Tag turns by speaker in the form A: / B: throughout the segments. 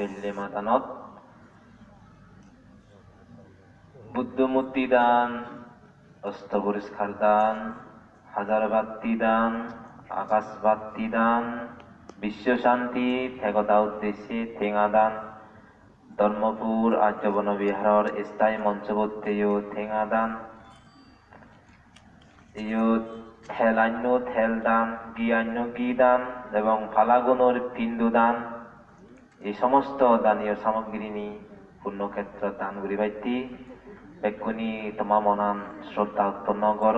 A: বেল্লে মাতানত বুদ্ধ মূর্তি দান অস্ত পরিষ্কার দান হাজার বাত্তি দান আকাশ বাত্তি দান বিশ্ব শান্তি থেকতা উদ্দেশ্যে ঠেঙা দান ধর্মপুর আর্যবন বিহাৰৰ স্থায়ী মঞ্চবৰ্তীয় ঠেঙা দান থেলান্য থেল দান গিয়ান্য গি দান এবং ফালাগুণৰ পিণ্ড দান এই সমস্ত দানীয় সামগ্রী নি পুণ্যক্ষেত্র দান করি বাইতি বেকুনি তোমা মনান শ্রদ্ধা উৎপন্ন কর,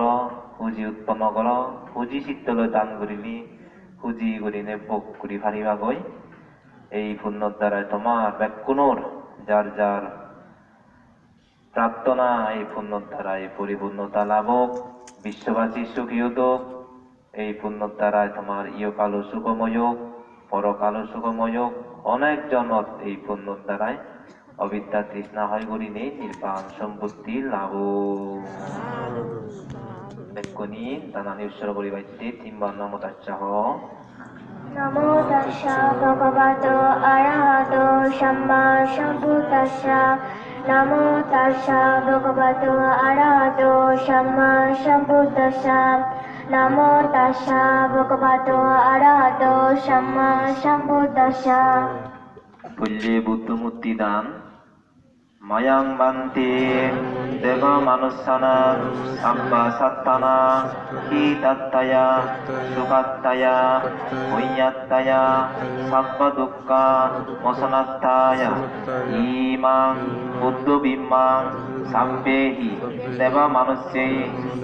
A: পুঁজি উৎপন্ন কর, পুঁজি চিত্তলৈ দান করিলি পুঁজি করিনে ভোগ করি ফারিবা গৈ। এই পুণ্যর দ্বারাই তোমার বেকুনোর যার যার প্রার্থনা এই পুণ্যর দ্বারাই পরিপূর্ণতা লাভক, বিশ্ববাসী সুখী উদক। এই পুণ্যর দ্বারাই তোমার ইয়কালো সুখময় পরকালো সুখময় অনেক জনত এই পুণ্যর দ্বারাই অবিদ্যা তৃষ্ণা হয় করি নেই, নির্বাণ সম্পত্তি লাভ বেকুনি দানানি উৎসর পরিবাইতে তিনবার নমতাচ্ছাহ
B: নমো তস্য ভগবতো অরহতো সম্মা সম্বুদ্ধস্য নমো তস্য ভগবতো অরহতো সম্মা সম্বুদ্ধস্য নমো তস্য ভগবতো অরহতো সম্মা সম্বুদ্ধস্য
A: পুল্যে বুদ্ধমূর্তি দান মায়াং বান্তে, দেব মানুষানা সাব্বা সত্তানা হি তত্তয়া সুখাত্তয়া পুণ্যাত্তয়া সাব্ব দুঃখা মসনাত্তায়া, ইমাং, বুদ্ধ বিম্মাং সাব্বেহি দেব মানুষ্যে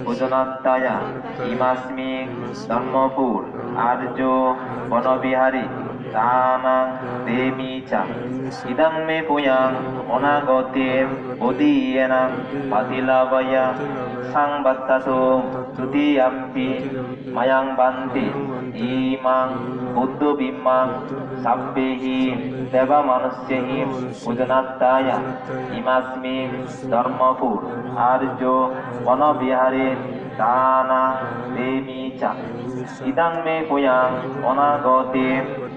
A: পূজনাত্তায়া ইমাস্মি ধর্মপুর আর্য, Banabihari. Sama Demi Cha Idang Me Ona Gautim Bodhi Yenang Patila Sang Bata Su Tuti Mayang Banti Imang Buddha Bimang Sampihi Deva Manusya Imasmi Dharma Pur Arjo Vana Bihari Tana Demi Cha Idang Me Ona Gautim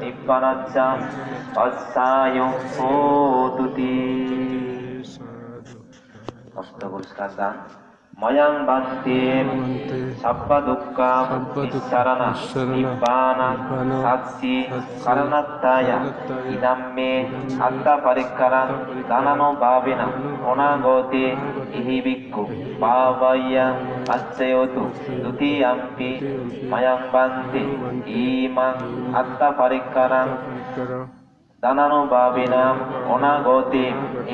A: নিব্বানাচ্ছা অস্সায় হোতুতি অষ্ট পুরস্কার මයං බත්තේ සබ්බ දුක්ඛා සරණ නිබ්බාන සත්‍ති සරණත්තාය ඉදම්මේ අත්ත පරික්කරං ධනනෝ භාවින ඕනාගෝති ඉහි වික්ඛු පාවය අස්සයෝතු ဒ ුතියම්පි මයං බන්ති ඊමං අත්ත පරික්කරං পরিকরা দানানুভাবিনাম অনাগতে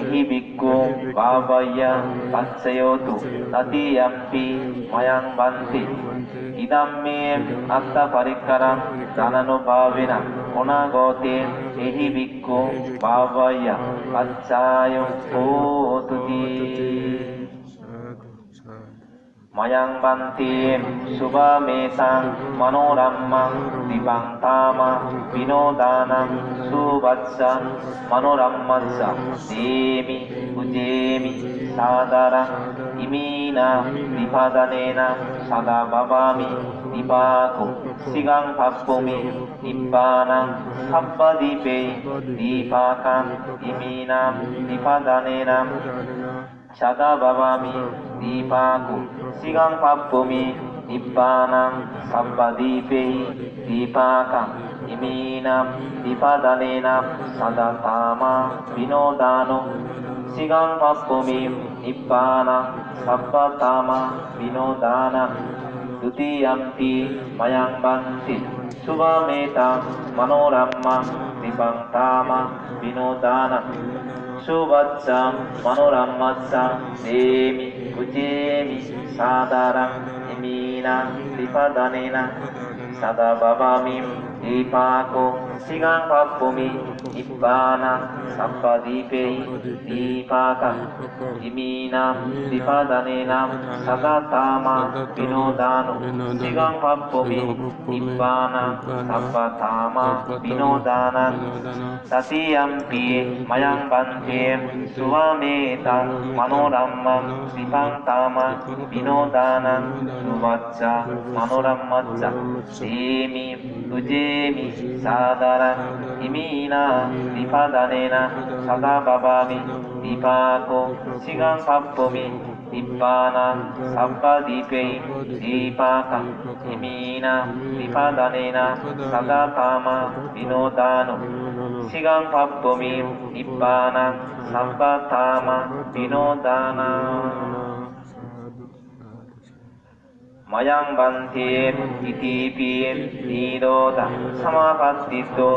A: ইহি ভিক্ষু ভাবাইয়া পাচ্ছয়তু তদীয়াম্পি ময়াং বান্তি। ইদম মে আত্মা পরিকরং দানানুভাবিনা অনাগতে ইহি ভিক্ষু ভাবাইয়া পাচ্ছায় ময়াং বান্তি শুভমেতাং মনোরম্মাং দিবাং তামা বিনোদানাং সুবৎস মনোরম্মস্য দেমি পূজেমি সাদরং ইমিনা দীপাদানেন সদা ভবামি দীপাকো সিগাং ভাব্বমি নিব্বানাং সব্বদীপে দীপাকাং ইমিনাং দীপাদানেন সদা ভবামি দীপাকু সিগাং পাপ্পমি নিব্বানাং সব্বদীপে দীপাকাং ইমিনাম দীপাদানেনাম সদা কামা বিনোদানো সিগাং পাপ্পমি নিব্বানাং সব্বতামা বিনোদানাং দ্বিতীয়াম্পি ময়াং বান্তি শুভমেতা মনোরম্মা দীপং তামা বিনোদানাং সুবৎসং মনোরম্মৎসং দেমি पूजेमि सादरं मीना त्रिपदनेन सदा भवामि दीपाको। සිගං පප්පුමි ඉබ්බානං සප්පදීපේහි දීපාකං ඉමීනම් දීපාදනේනම් සදාතාමා විනෝදානු. සිගං පප්පුමි ඉබ්බානං සප්පතාමා විනෝදානං. සතියම්පි මයං බන්තේ සුවාමේතං මනෝරම්මං සිපං තාම විනෝදානං. සුවච්චා මනෝරම්මච්ච සේමි දුජේමි සාදා ආකාර හිමීනා විපදනේන සදා බබාමි දීපාකෝ සිගං සප්පොමි නිබ්බානං සම්පදීපේ දීපාකං හිමීනා විපදනේන සදා කාමා විනෝදානෝ. සිගං පප්පොමි නිබ්බානං සම්පතාම විනෝදානං. මයං බන්තේ ඉතිපී නීරෝධ සමාපත්තිතෝ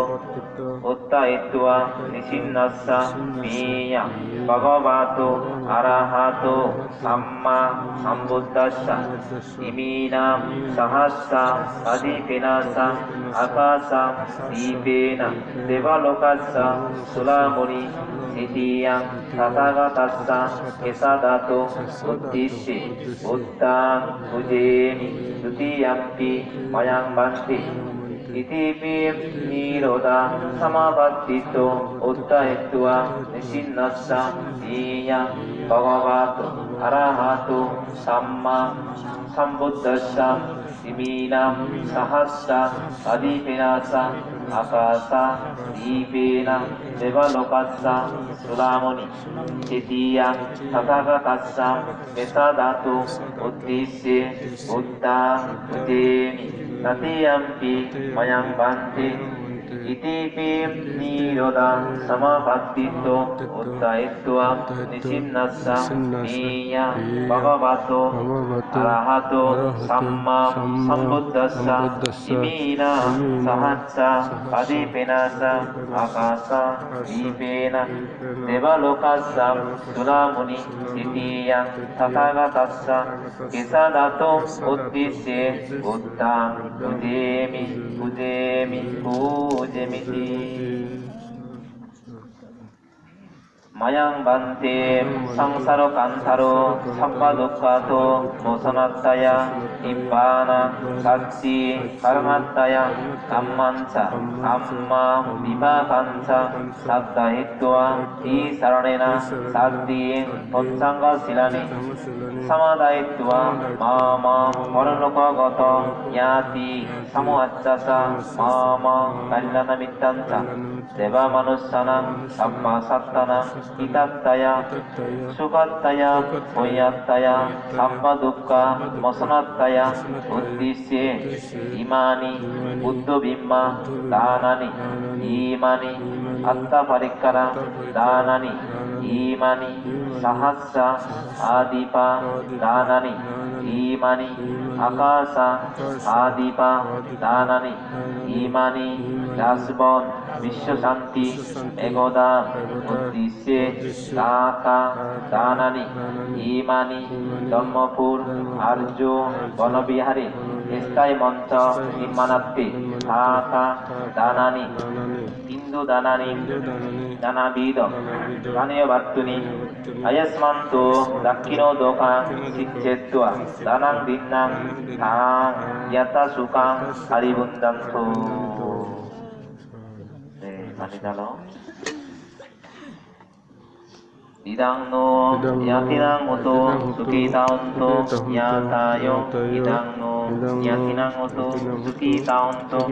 A: උත්තයිත්වා නිසින්නස්ස මීයං. Manoramacca semi tujemi sadaran imina vipadanena sadabhavami vipako sigang pappomi Nibbana sabba dipei dipaka imina vipadanena sadapama vinodano sigang pappomi ඉතිබිම් නීරෝධා සමාපත්තිතෝ උත්තහිත්වා නිසින්නස්ස ඊයං භගවතු අරහතු සම්මා සම්බුද්දස්ස ඉමීනම් සහස්ස අදීපිනාසං අකාසා දීපේන දෙවලොකස්සා සුලාමුනි. තිතියං තථාගතස්සා මෙසා ධාතු උද්දීස්සේ උත්තා උදේමි තතියම්පි මයං බන්ති pujemi dutiyampi mayang banti Itipi niroda samabattito utta ettua nisinnassa iya bhagavato arahato samma sambuddhassa imina sahassa adipinasa akasa dipena devalokassa sulamuni titiya tathagatassa mesadato uddisye buddha udemi tatiyampi mayang bante itipi niroda samapattito utta ettua nisinnassa niya bhagavato arahato samma sambuddhassa imina sahassa adipinasa akasa dipena devalokassa sulamuni titiya tathagatassa kesadato uddisye buddha pujemi pujemi pujemiti 마양 반테 상사로 간사로 삭바독가도 모선았다야 입바나 삭시 가랑았다야 감만차 감마 미바간차 삭다히뚜와 이사라네나 삭디 법상가 시라니 사마다히뚜와 마마 পরলোকগত জ্ঞাতি সমুচ্চাসা মাম কল্যাণ মিত্তাঞ্চ দেবা মনুষ্যানাং সাম্মা সত্তানাং হিতাত্তায়া সুখাত্তায়া সাম্মা দুঃখা মসনাত্তায়া উদ্দেশ্যে ইমানি বুদ্ধবিম্মা দানানি ইমানি আত্মপরিক্করা দানানি ইমানি সহস্র আদিপা দানানি ইমানি আকাশ আদিপা দানানি ইমানি রাসবন বিশ্বশান্তি এগদা উদ্দেশ্যে কাকা দানানি ইমানি ধর্মপুর আর্য বনবিহারী স্থায়ী মঞ্চ নির্মাণার্থে কাকা দানানি হিন্দু দানানি নানাবিধ স্থানীয় বার্তুনি আয়স্মান্ত দাক্ষিণ দোকান শিক্ষেত্বা দানাং দিন্নাং তাং ইয়াতা সুকাং হারিবুন্দান্ত 네, 많이 달 リダンのヤキナンゴとスキタウントヤタヨンリダンのヤキナンゴとスキタウント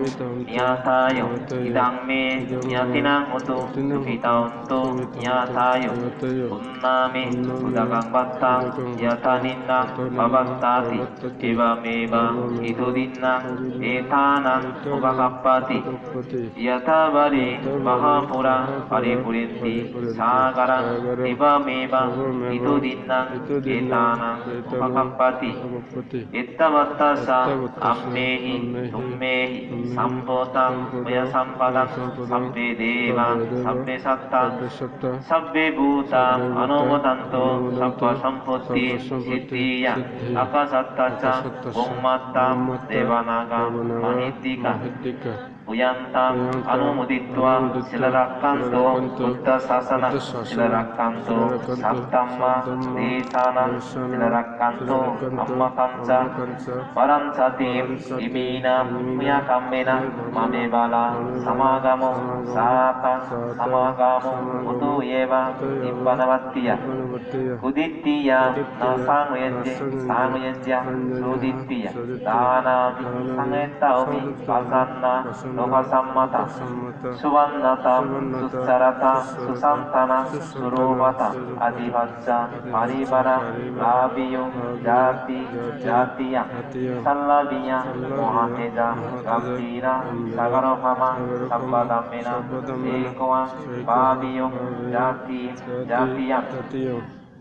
A: ヤタヨンリダンメヤキナンゴとスキタウントヤタヨウンナメウダガンバッタヤタニンナババッタティテバメバイトディナエタナオバカッパティヤタバリマハプラパリプリンティサガランティ විභාමේවා ඉදු දින්නං ඒතානං උපකම්පති. එත්තවත්තසා අම්මේහි තුම්මේහි සම්පෝතං ඔය සම්පදං සම්පේ දේවා සම්පේ සත්තං සබ්බේ භූතා අනෝමතන්තෝ සබ්බ සම්පොත්ති සිද්ධිය අපසත්තච්ච උම්මත්තාම් දේවානාගම් මහිත්තික Uyantam anumuditva silarakanto putta sasana silarakanto saptamma desanam silarakanto amma pancha param satim imina mya kammena mame bala samagamo sapa samagamo utu eva nibbanavattiya kudittiya na samuyantya samuyantya sudittiya dana sangetta omi pasanna লোকসম্মতা সুবর্ণতা সুসরতা সুসন্তানা সুরূপতা আদিবাচ্চা পারিবারা লাভিয়ো জাতি জাতিয়া সল্লাবিয়া মহাতেজা গম্ভীরা সাগরভামা সম্পদামেনা একোয়া ভাবিয়ো জাতি জাতিয়া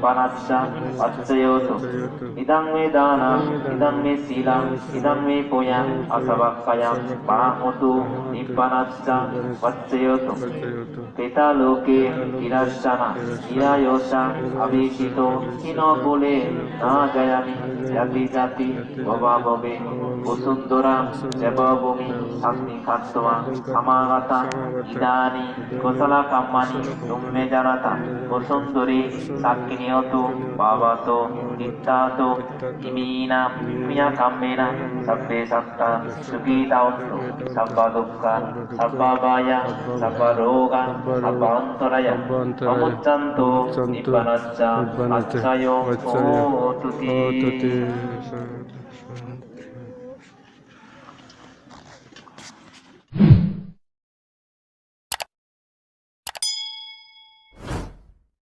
A: নিব্বানাচ্চা অত্যয়তু ইদং মে দানা ইদং মে শীলা ইদং মে পুয়া আসবাক্কায় বামতু নিব্বানাচ্চা অত্যয়তু পিতা লোকে কিরাশানা নিরায়সা আবেশিত হীন বলে না জয়ামি জাতি জাতি ভবাভবে বসুন্ধরা দেবভূমি শান্তি খাদ্যমা সমাগতা ইদানি কোসলা কাম্মানি তুমে জানাতা বসুন্ধরী সাক্ষিনিয়ত বাবাত নিত্যাত ইমিনা মিয়া কাম্মেনা সব্বে সত্তা সুখীতাওস্তু সব্ব দুঃখ সব্ব বায়া সব্ব রোগা সব্ব অন্তরায় সমুচ্চান্ত নিব্বানাচ্চ আচ্ছায় ও তুতি।